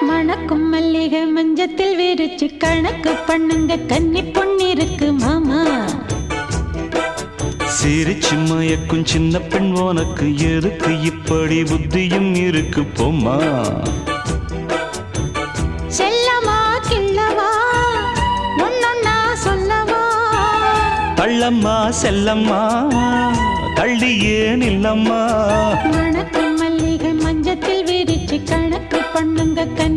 மணக்கும் மல்லிகை மஞ்சத்தில் விரிச்சு கணக்கு பண்ணுங்க கன்னி பொன்னிருக்கு மாமா. சிரிச்சு மயக்கும் சின்ன பெண் உனக்கு எதுக்கு? இப்படி புத்தியும் இருக்கு போம்மா. செல்லமா கிள்ளவா? ஒன்னொன்னா சொல்லவா? தள்ளம்மா செல்லம்மா தள்ளி ஏன் இல்லம்மா